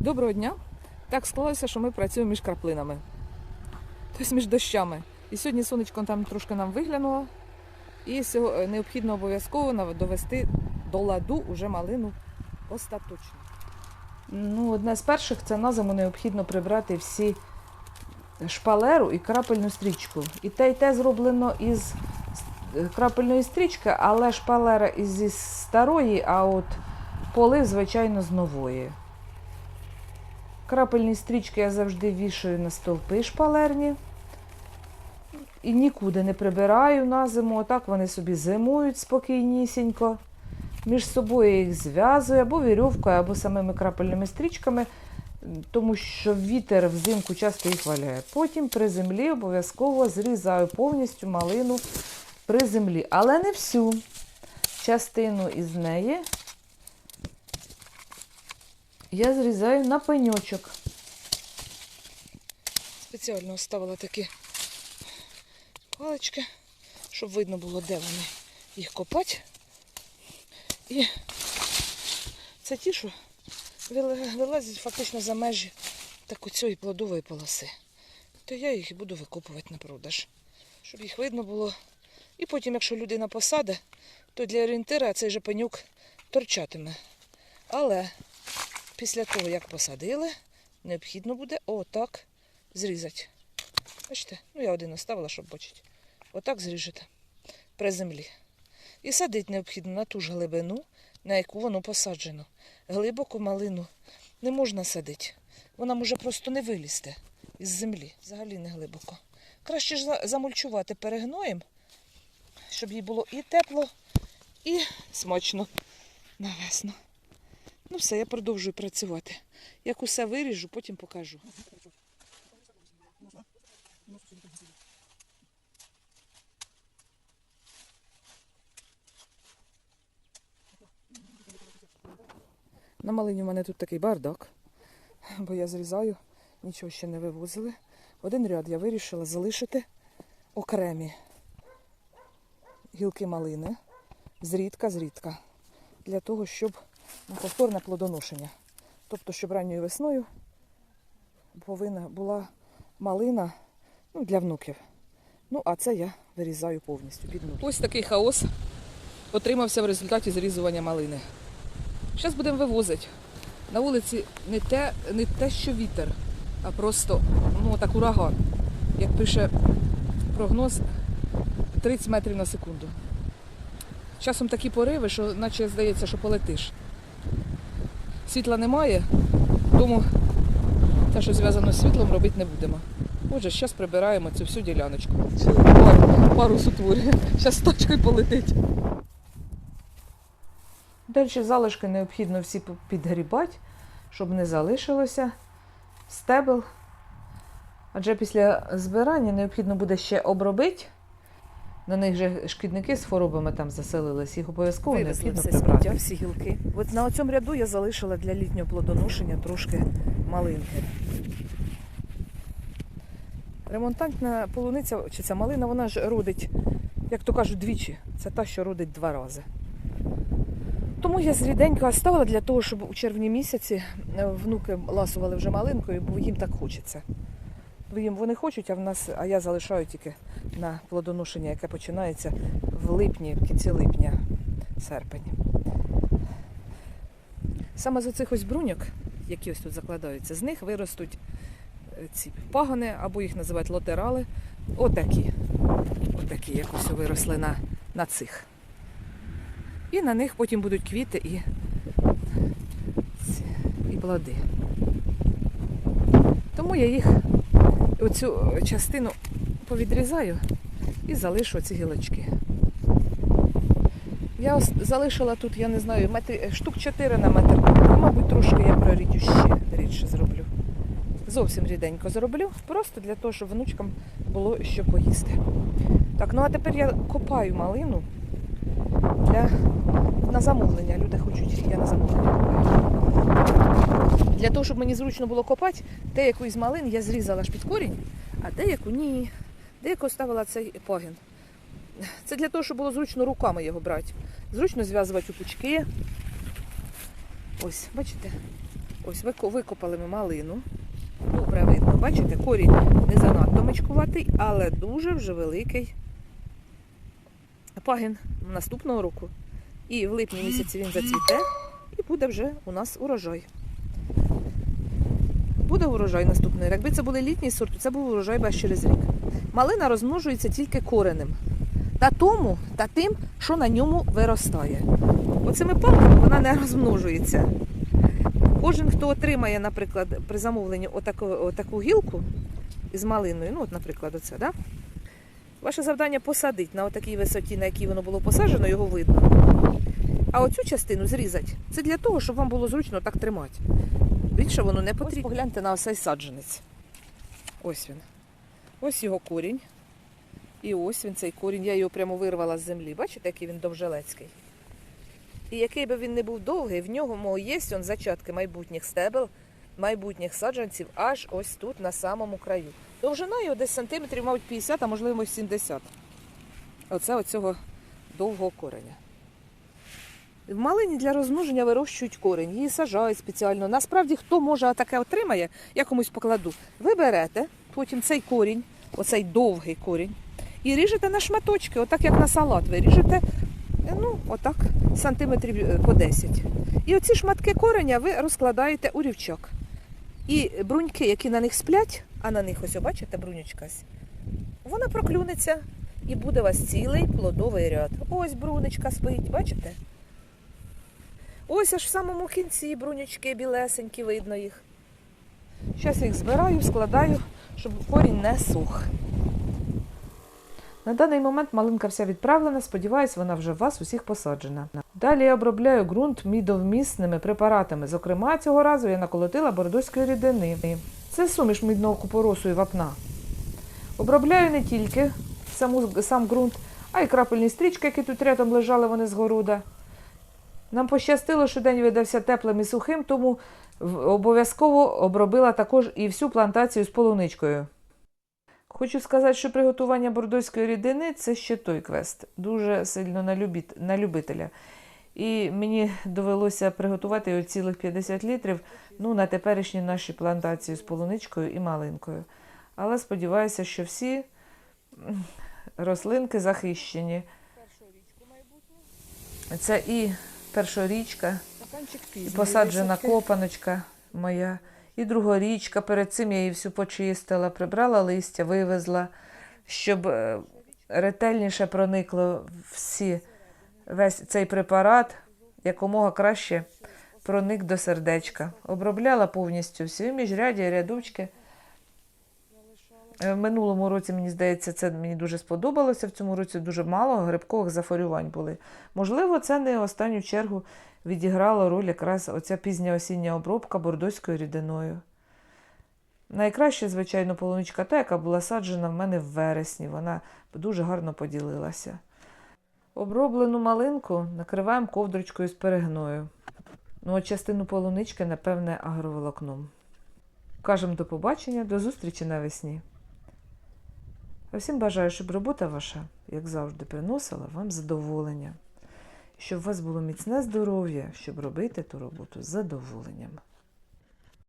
Доброго дня! Так склалося, що ми працюємо між краплинами, тобто між дощами. І сьогодні сонечко там трошки нам виглянуло. І е, необхідно обов'язково довести до ладу уже малину остаточно. Ну, одне з перших це на зиму необхідно прибрати всі шпалеру і крапельну стрічку. І те, і те зроблено із е, крапельної стрічки, але шпалера зі старої, а от полив, звичайно, з нової. Крапельні стрічки я завжди вішаю на стовпи шпалерні. І нікуди не прибираю на зиму. Отак вони собі зимують спокійнісінько. Між собою їх зв'язую або вірьовкою, або самими крапельними стрічками, тому що вітер взимку часто їх валяє. Потім при землі обов'язково зрізаю повністю малину при землі, але не всю частину із неї я зрізаю на пеньочок. Спеціально оставила такі палички, щоб видно було, де вони їх копати. І це ті, що вилазять фактично за межі так цієї плодової полоси. То я їх буду викопувати на продаж, щоб їх видно було. І потім, якщо людина посаде, то для орієнтира цей же пенюк торчатиме. Але після того, як посадили, необхідно буде отак зрізати. Бачите? Ну, я один оставила, щоб бачити. Отак зріжете при землі. І садити необхідно на ту ж глибину, на яку воно посаджено. Глибоко малину не можна садити. Вона може просто не вилізти із землі, взагалі не глибоко. Краще ж за- замульчувати перегноєм, щоб їй було і тепло, і смачно на весну. Ну все, я продовжую працювати. Як усе виріжу, потім покажу. На малині у мене тут такий бардак, бо я зрізаю, нічого ще не вивозили. Один ряд я вирішила залишити окремі гілки малини, зрідка-зрідка, для того, щоб на повторне плодоношення. Тобто, щоб ранньою весною повинна була малина ну, для внуків. Ну, а це я вирізаю повністю під внуків. Ось такий хаос отримався в результаті зрізування малини. Зараз будемо вивозити. На вулиці не те, не те, що вітер, а просто ну, так ураган. Як пише прогноз 30 метрів на секунду. Часом такі пориви, що наче здається, що полетиш. Світла немає, тому те, що зв'язано з світлом, робити не будемо. Отже, зараз прибираємо цю всю діляночку. Пару, пару сутворів. Зараз тачкою полетить. Далі залишки необхідно всі підгрібати, щоб не залишилося стебел. Адже після збирання необхідно буде ще обробити. На них же шкідники з хворобами там заселились, їх обов'язково Вивезли необхідно все прибрати. сміття, всі гілки. От на цьому ряду я залишила для літнього плодоношення трошки малинки. Ремонтантна полуниця чи ця малина, вона ж родить, як то кажуть, двічі. Це та, що родить два рази. Тому я зріденько оставила для того, щоб у червні місяці е, внуки ласували вже малинкою, бо їм так хочеться. Їм вони хочуть, а в нас, а я залишаю тільки на плодоношення, яке починається в липні, в кінці липня, серпень. Саме з оцих ось бруньок, які ось тут закладаються, з них виростуть е, ці пагони, або їх називають латерали. Отакі. Отакі, як ось виросли на, на цих. І на них потім будуть квіти і, і плоди. Тому я їх оцю частину повідрізаю і залишу ці гілочки. Я залишила тут, я не знаю, метр, штук 4 на метр. Ну, мабуть, трошки я прорідю ще рідше зроблю. Зовсім ріденько зроблю, просто для того, щоб внучкам було що поїсти. Так, ну а тепер я копаю малину на замовлення. Люди хочуть, я на замовлення. Для того, щоб мені зручно було копати, деяку із малин я зрізала аж під корінь, а деяку ні. Деяку оставила цей пагін. Це для того, щоб було зручно руками його брати. Зручно зв'язувати у пучки. Ось, бачите? Ось вико- викопали ми малину. Добре видно, бачите, корінь не занадто мачкуватий, але дуже вже великий пагін наступного року. І в липні місяці він зацвіте, і буде вже у нас урожай. Буде урожай наступний. Якби це були літні сорти, це був урожай без через рік. Малина розмножується тільки коренем. Та тому, та тим, що на ньому виростає. Оцими палками вона не розмножується. Кожен, хто отримає, наприклад, при замовленні отаку, отаку гілку із малиною, ну, от, наприклад, оце, да? ваше завдання посадити на отакій висоті, на якій воно було посаджено, його видно. А оцю частину зрізати. Це для того, щоб вам було зручно так тримати. Більше воно не потрібно. Ось погляньте на цей саджанець. Ось він. Ось його корінь. І ось він цей корінь. Я його прямо вирвала з землі. Бачите, який він довжелецький? І який би він не був довгий, в нього є он зачатки майбутніх стебел, майбутніх саджанців аж ось тут, на самому краю. Довжина його десь сантиметрів, мабуть, 50, а можливо 70. Оце оцього довгого кореня. В малині для розмноження вирощують корінь, її сажають спеціально. Насправді, хто може таке отримає, я комусь покладу. Ви берете потім цей корінь, оцей довгий корінь, і ріжете на шматочки, отак як на салат. Ви ріжете ну, отак, сантиметрів е, по 10. І оці шматки кореня ви розкладаєте у рівчак. І бруньки, які на них сплять, а на них ось, бачите, брунючкась, вона проклюнеться і буде у вас цілий плодовий ряд. Ось брунечка спить, бачите? Ось аж в самому кінці брунючки білесенькі, видно їх. Зараз їх збираю, складаю, щоб корінь не сух. На даний момент малинка вся відправлена, сподіваюсь, вона вже у вас усіх посаджена. Далі я обробляю ґрунт мідовмісними препаратами. Зокрема, цього разу я наколотила бордоської рідини. Це суміш мідного купоросу і вапна. Обробляю не тільки саму, сам ґрунт, а й крапельні стрічки, які тут рядом лежали вони з города. Нам пощастило, що день видався теплим і сухим, тому обов'язково обробила також і всю плантацію з полуничкою. Хочу сказати, що приготування бордоської рідини це ще той квест, дуже сильно на, любителя. І мені довелося приготувати його цілих 50 літрів ну, на теперішній нашій плантації з полуничкою і малинкою. Але сподіваюся, що всі рослинки захищені. Це і першорічка, посаджена копаночка моя, і другорічка. Перед цим я її всю почистила, прибрала листя, вивезла, щоб е, ретельніше проникло всі, весь цей препарат якомога краще проник до сердечка. Обробляла повністю всі міжрядя, рядочки. Е, В минулому році, мені здається, це мені дуже сподобалося. В цьому році дуже мало грибкових захворювань були. Можливо, це не останню чергу відіграла роль якраз оця пізня осіння обробка бордоською рідиною. Найкраще, звичайно, полуничка та, яка була саджена в мене в вересні. Вона дуже гарно поділилася. Оброблену малинку накриваємо ковдрочкою з перегною. Ну, а частину полунички, напевне, агроволокном. Кажемо до побачення, до зустрічі навесні. А всім бажаю, щоб робота ваша, як завжди, приносила вам задоволення. Щоб у вас було міцне здоров'я, щоб робити ту роботу з задоволенням.